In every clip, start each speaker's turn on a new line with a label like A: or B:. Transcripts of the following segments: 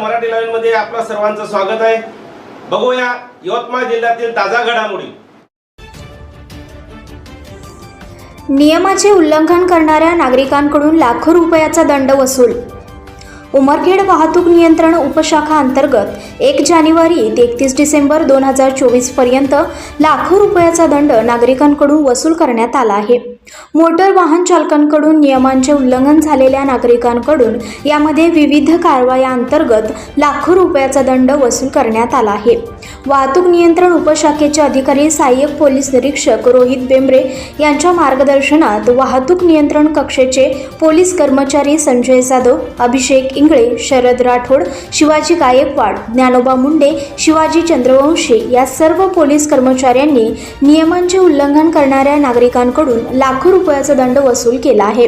A: महाराष्ट्र मराठी लाईव्हमध्ये आपलं सर्वांचं स्वागत आहे. बघूया यवतमाळ जिल्ह्यातील ताजा घडामोडी.
B: नियमाचे उल्लंघन करणाऱ्या नागरिकांकडून लाखो रुपयाचा दंड वसूल. उमरखेड वाहतूक नियंत्रण उपशाखा अंतर्गत एक जानेवारी ते एकतीस डिसेंबर दोन हजार चोवीसपर्यंत लाखो रुपयाचा दंड नागरिकांकडून वसूल करण्यात आला आहे. मोटर वाहन चालकांकडून नियमांचे उल्लंघन झालेल्या नागरिकांकडून यामध्ये विविध कारवाया अंतर्गत लाखो रुपयाचा दंड वसूल करण्यात आला आहे. वाहतूक नियंत्रण उपशाखेचे अधिकारी सहाय्यक पोलीस निरीक्षक रोहित बेंबरे यांच्या मार्गदर्शनात वाहतूक नियंत्रण कक्षेचे पोलीस कर्मचारी संजय जाधव अभिषेक इंगळे शरद राठोड शिवाजी गायकवाड ज्ञानोबा मुंडे शिवाजी चंद्रवंशी या सर्व पोलीस कर्मचाऱ्यांनी नियमांचे उल्लंघन करणाऱ्या नागरिकांकडून लाखो रुपयाचा दंड वसूल केला आहे.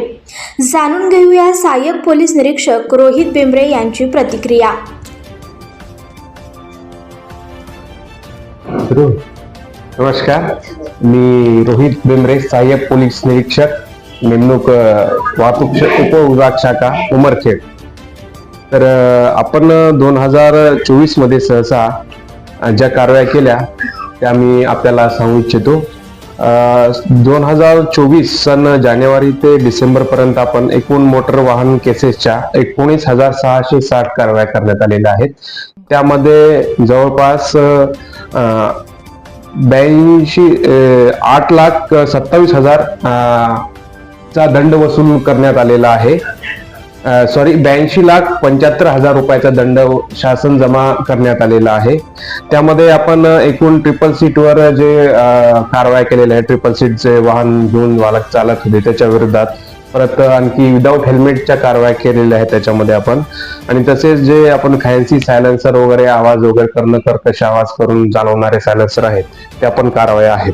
B: जाणून घेऊया सहाय्यक पोलीस निरीक्षक रोहित बेंबरे यांची प्रतिक्रिया.
C: नमस्कार. मी रोहित बेंबरे सहाय्यक पोलीस निरीक्षक नेमणूक वाहतूक उपविभाग शाखा उमरखेड. तर आपण दोन हजार चोवीसमध्ये सहसा ज्या कारवाया केल्या त्या मी आपल्याला सांगू इच्छितो. दोन हजार चोवीस सन जानेवारी ते डिसेंबर पर्यंत आपण एकूण मोटर वाहन केसेसच्या एकोणीस हजार सहाशे साठ कारवाया करण्यात आलेल्या आहेत. त्यामध्ये जवळपास ब्याऐंशी आठ लाख सत्तावीस हजार चा दंड वसूल करण्यात आलेला आहे. सॉरी ब्याऐंशी लाख पंच्याहत्तर हजार रुपयाचा दंड शासन जमा करण्यात आलेला आहे. त्यामध्ये आपण एकूण ट्रिपल सीटवर जे कारवाई कारवाया केलेल्या आहे ट्रिपल सीटचे वाहन घेऊन वालक चालक होते त्याच्या विरोधात परत आणखी विदाऊट हेल्मेटच्या कारवाई केलेल्या आहेत त्याच्यामध्ये आपण. आणि तसेच जे आपण फॅन्सी सायलेन्सर वगैरे आवाज वगैरे करणं कर्कश आवाज करून चालवणारे सायलेन्सर आहेत त्या पण कारवाया आहेत.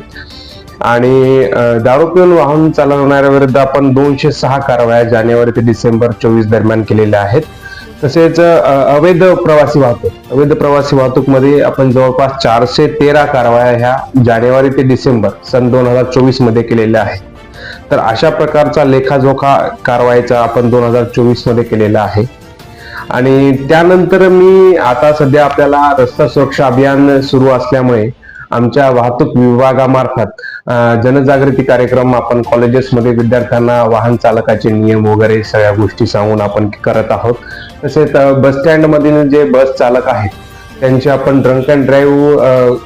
C: आणि दारू पिऊन वाहन चालवणाऱ्या विरुद्ध आपण दोनशे सहा कारवाया जानेवारी ते डिसेंबर चोवीस दरम्यान केलेल्या आहेत. तसेच अवैध प्रवासी वाहतूक अवैध प्रवासी वाहतूकमध्ये आपण जवळपास चारशे तेरा कारवाया ह्या जानेवारी ते डिसेंबर सन दोन हजार चोवीसमध्ये केलेल्या आहेत. तर अशा प्रकारचा लेखाजोखा कारवाईचा आपण दोन हजार चोवीसमध्ये केलेला आहे. आणि त्यानंतर मी आता सध्या आपल्याला रस्ता सुरक्षा अभियान सुरू असल्यामुळे आमच्या वाहतूक विभागामार्फत जनजागृती कार्यक्रम आपण कॉलेजेसमध्ये विद्यार्थ्यांना वाहन चालकाचे नियम वगैरे सगळ्या गोष्टी सांगून आपण करत आहोत. तसेच बस स्टँड जे बस चालक आहेत त्यांची आपण ड्रंक अँड ड्राईव्ह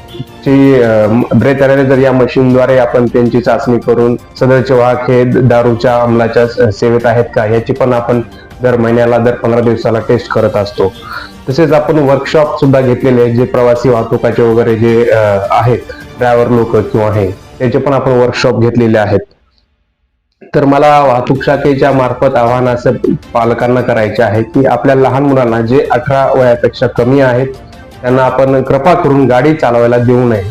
C: ची ब्रेथ अनालिझर या मशीनद्वारे आपण त्यांची चाचणी करून सदरचे वाहक हे दारूच्या अंमलाच्या सेवेत आहेत का याची पण आपण दर महिन्याला दर पंधरा दिवसाला टेस्ट करत असतो. तसेच आपण वर्कशॉप सुद्धा घेतलेले आहेत जे प्रवासी वाहतुकाचे वगैरे जे आहेत ड्रायव्हर लोक किंवा हे. त्याचे पण आपण वर्कशॉप घेतलेले आहेत. तर मला वाहतूक शाखेच्या मार्फत आव्हान असं पालकांना करायचे आहे की आपल्या लहान मुलांना जे अठरा वयापेक्षा कमी आहेत त्यांना आपण कृपा करून गाडी चालवायला देऊ नये.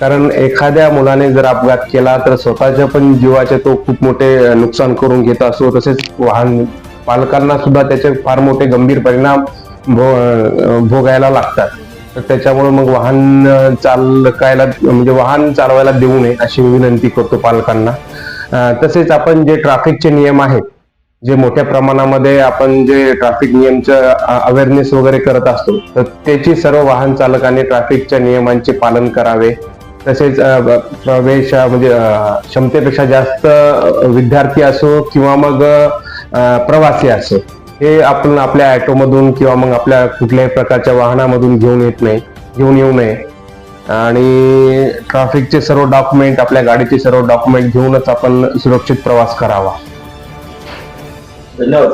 C: कारण एखाद्या मुलाने जर अपघात केला तर स्वतःच्या पण जीवाचे तो खूप मोठे नुकसान करून घेत असतो तसेच वाहन पालकांना सुद्धा त्याचे फार मोठे गंभीर परिणाम भो- भोगायला लागतात. तर त्याच्यामुळे मग वाहन चालकायला म्हणजे वाहन चालवायला देऊ नये अशी मी विनंती करतो पालकांना. तसेच आपण जे ट्रॅफिकचे नियम आहेत जे मोठ्या प्रमाणामध्ये आपण जे ट्रॅफिक नियमचं अवेअरनेस वगैरे करत असतो तर त्याची सर्व वाहन चालकांनी ट्रॅफिकच्या नियमांचे पालन करावे. तसेच प्रवेश म्हणजे क्षमतेपेक्षा जास्त विद्यार्थी असो किंवा मग प्रवासी असो. हे आपण आपल्या ॲटोमधून किंवा मग आपल्या कुठल्याही प्रकारच्या वाहनामधून घेऊन येत नाही घेऊन येऊ नये. आणि ट्रॅफिकचे सर्व डॉक्युमेंट आपल्या गाडीचे सर्व डॉक्युमेंट घेऊनच आपण सुरक्षित प्रवास करावा.
A: धन्यवाद.